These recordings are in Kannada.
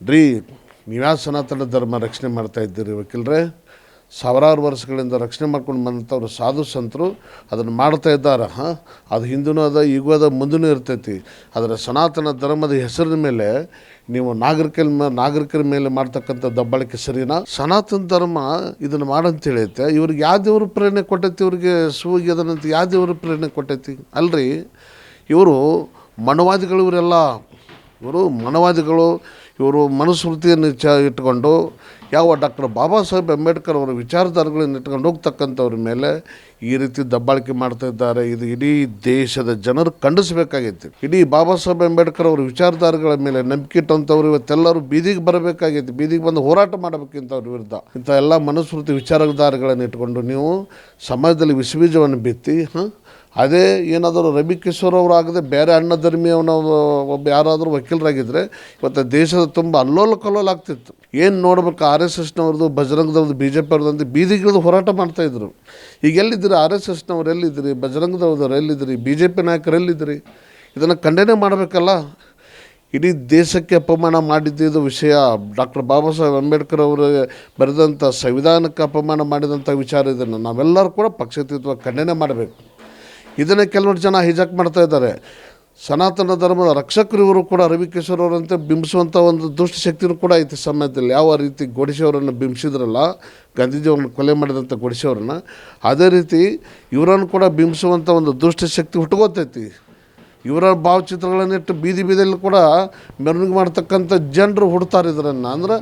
ರೀ ನೀವ್ಯಾ ಸನಾತನ ಧರ್ಮ ರಕ್ಷಣೆ ಮಾಡ್ತಾ ಇದ್ದೀರಿ ವಕೀಲರೇ? ಸಾವಿರಾರು ವರ್ಷಗಳಿಂದ ರಕ್ಷಣೆ ಮಾಡ್ಕೊಂಡು ಬಂದಂಥವ್ರು ಸಾಧು ಸಂತರು, ಅದನ್ನು ಮಾಡ್ತಾ ಇದ್ದಾರೆ, ಹಾಂ? ಅದು ಹಿಂದೂ ಅದ, ಈಗೂ ಅದ ಮುಂದೂ ಇರ್ತೈತಿ. ಆದರೆ ಸನಾತನ ಧರ್ಮದ ಹೆಸರಿನ ಮೇಲೆ, ನೀವು ನಾಗರಿಕರ ಮೇಲೆ ನಾಗರಿಕರ ಮೇಲೆ ಮಾಡ್ತಕ್ಕಂಥ ದಬ್ಬಾಳಿಕೆ ಸರಿನಾ? ಸನಾತನ ಧರ್ಮ ಇದನ್ನು ಮಾಡಂತ ಹೇಳೈತೆ ಇವ್ರಿಗೆ ಯಾವ ದೇವ್ರ ಪ್ರೇರಣೆ ಕೊಟ್ಟೈತಿ ಇವ್ರಿಗೆ ಸೂಗಿ ಅದನ್ನಂತ ಯಾವ ದೇವ್ರ ಪ್ರೇರಣೆ ಕೊಟ್ಟೈತಿ? ಅಲ್ರಿ, ಇವರು ಮನವಾದಿಗಳು ಇವರೆಲ್ಲ, ಇವರು ಮನವಾದಿಗಳು ಇವರು ಮನುಸ್ಮೃತಿಯನ್ನು ಚ ಇಟ್ಕೊಂಡು ಯಾವ ಡಾಕ್ಟರ್ ಬಾಬಾ ಸಾಹೇಬ್ ಅಂಬೇಡ್ಕರ್ ಅವರ ವಿಚಾರಧಾರೆಗಳನ್ನು ಇಟ್ಕೊಂಡು ಹೋಗ್ತಕ್ಕಂಥವ್ರ ಮೇಲೆ ಈ ರೀತಿ ದಬ್ಬಾಳಿಕೆ ಮಾಡ್ತಾ ಇದ್ದಾರೆ. ಇದು ಇಡೀ ದೇಶದ ಜನರು ಖಂಡಿಸಬೇಕಾಗೈತಿ. ಇಡೀ ಬಾಬಾ ಸಾಹೇಬ್ ಅಂಬೇಡ್ಕರ್ ಅವರ ವಿಚಾರಧಾರೆಗಳ ಮೇಲೆ ನಂಬಿಕೆ ಇಟ್ಟಂಥವ್ರು ಇವತ್ತೆಲ್ಲರೂ ಬೀದಿಗೆ ಬರಬೇಕಾಗೈತಿ. ಬೀದಿಗೆ ಬಂದು ಹೋರಾಟ ಮಾಡಬೇಕಿಂತವ್ರ ವಿರುದ್ಧ. ಇಂಥ ಎಲ್ಲ ಮನುಸ್ಮೃತಿ ವಿಚಾರಧಾರೆಗಳನ್ನು ಇಟ್ಕೊಂಡು ನೀವು ಸಮಾಜದಲ್ಲಿ ವಿಷಬೀಜವನ್ನು ಬಿತ್ತಿ, ಹಾಂ ಅದೇ ಏನಾದರೂ ರವಿ ಕಿಶೋರ್ ಅವರಾಗದೆ ಬೇರೆ ಅಣ್ಣ ಧರ್ಮಿಯವನ ಒಬ್ಬ ಯಾರಾದರೂ ವಕೀಲರಾಗಿದ್ದರೆ ಇವತ್ತು ದೇಶದ ತುಂಬ ಅಲ್ಲೋಲ ಕಲ್ಲೋಲ ಆಗ್ತಿತ್ತು ಏನು ನೋಡ್ಬೇಕು ಆರ್ ಎಸ್ ಎಸ್ನವ್ರದ್ದು, ಬಜರಂಗದವ್ರದ್ದು, ಬಿ ಜೆ ಪಿ ಅವ್ರದ್ದು ಬೀದಿಗಿಳಿದು ಹೋರಾಟ ಮಾಡ್ತಾಯಿದ್ರು ಈಗ ಎಲ್ಲಿದ್ದೀರಿ ಆರ್ ಎಸ್ ಎಸ್ನವ್ರು, ಎಲ್ಲಿದ್ದೀರಿ ಬಜರಂಗದವ್ರದ್ದು ಎಲ್ಲಿದ್ದೀರಿ ಬಿ ಜೆ ಪಿ ನಾಯಕರು, ಎಲ್ಲಿದ್ದೀರಿ? ಇದನ್ನು ಖಂಡನೆ ಮಾಡಬೇಕಲ್ಲ. ಇಡೀ ದೇಶಕ್ಕೆ ಅಪಮಾನ ಮಾಡಿದ್ದಿದ್ದು ವಿಷಯ. ಡಾಕ್ಟರ್ ಬಾಬಾ ಸಾಹೇಬ್ ಅಂಬೇಡ್ಕರ್ ಅವರು ಬರೆದಂಥ ಸಂವಿಧಾನಕ್ಕೆ ಅಪಮಾನ ಮಾಡಿದಂಥ ವಿಚಾರ ಇದನ್ನು ನಾವೆಲ್ಲರೂ ಕೂಡ ಪಕ್ಷಾತೀತವಾಗಿ ಖಂಡನೆ ಮಾಡಬೇಕು. ಇದನ್ನೇ ಕೆಲವರು ಜನ ಹಿಜಾಕ್ ಮಾಡ್ತಾ ಇದ್ದಾರೆ. ಸನಾತನ ಧರ್ಮದ ರಕ್ಷಕರು ಇವರು ಕೂಡ ರವಿಕಿಶೋರ್ ಅವರಂತೆ ಬಿಂಬಿಸುವಂಥ ಒಂದು ದುಷ್ಟ ಶಕ್ತಿನೂ ಕೂಡ ಐತಿ ಸಮಯದಲ್ಲಿ ಯಾವ ರೀತಿ ಗೊಡಿಸೋರನ್ನು ಬಿಂಬಿಸಿದ್ರಲ್ಲ ಗಾಂಧೀಜಿಯವ್ರನ್ನ ಕೊಲೆ ಮಾಡಿದಂಥ ಗೋಡಿಸೆಯವರನ್ನ ಅದೇ ರೀತಿ ಇವರನ್ನು ಕೂಡ ಬಿಂಬಿಸುವಂಥ ಒಂದು ದುಷ್ಟ ಶಕ್ತಿ ಹುಟ್ಕೋತೈತಿ. ಇವರ ಭಾವಚಿತ್ರಗಳನ್ನಿಟ್ಟು ಬೀದಿ ಬೀದಿಯಲ್ಲಿ ಕೂಡ ಮೆರವಣಿಗೆ ಮಾಡ್ತಕ್ಕಂಥ ಜನರು ಹುಡ್ತಾರೆ ಇದರನ್ನು ಅಂದ್ರೆ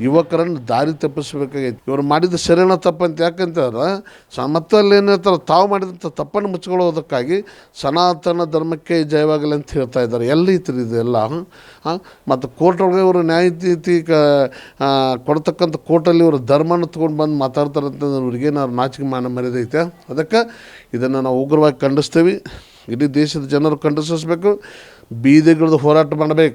ಯುವಕರನ್ನು ದಾರಿ ತಪ್ಪಿಸ್ಬೇಕಾಗೈತಿ. ಇವರು ಮಾಡಿದ ಸರಿಯಣ ತಪ್ಪಂತ ಯಾಕಂತಂದ್ರೆ ಸ ಏನಿರ್ತಾರೆ ತಾವು ಮಾಡಿದಂಥ ತಪ್ಪನ್ನು ಮುಚ್ಕೊಳ್ಳೋದಕ್ಕಾಗಿ ಸನಾತನ ಧರ್ಮಕ್ಕೆ ಜಯವಾಗಲಿ ಅಂತ ಹೇಳ್ತಾ ಇದ್ದಾರೆ. ಎಲ್ಲಿ ಐತ್ರಿ ಇದೆಲ್ಲ ಹಾಂ? ಮತ್ತು ಕೋರ್ಟ್ ಒಳಗೆ ಇವರು ನ್ಯಾಯತೀತಿ ಕ ಕೊಡ್ತಕ್ಕಂಥ ಕೋರ್ಟಲ್ಲಿ ಇವರು ಧರ್ಮನ ತೊಗೊಂಡು ಬಂದು ಮಾತಾಡ್ತಾರೆ ಅಂತಂದ್ರೆ ಅವ್ರಿಗೇನಾದ್ರು ನಾಚಿಕೆ ಮಾನ ಮರ್ಯಾದೆ ಅದಕ್ಕೆ ಇದನ್ನು ನಾವು ಉಗ್ರವಾಗಿ ಖಂಡಿಸ್ತೀವಿ. ಇಡೀ ದೇಶದ ಜನರು ಖಂಡಿಸಬೇಕು. ಬೀದಿಗಿಳಿದು ಹೋರಾಟ ಮಾಡಬೇಕು.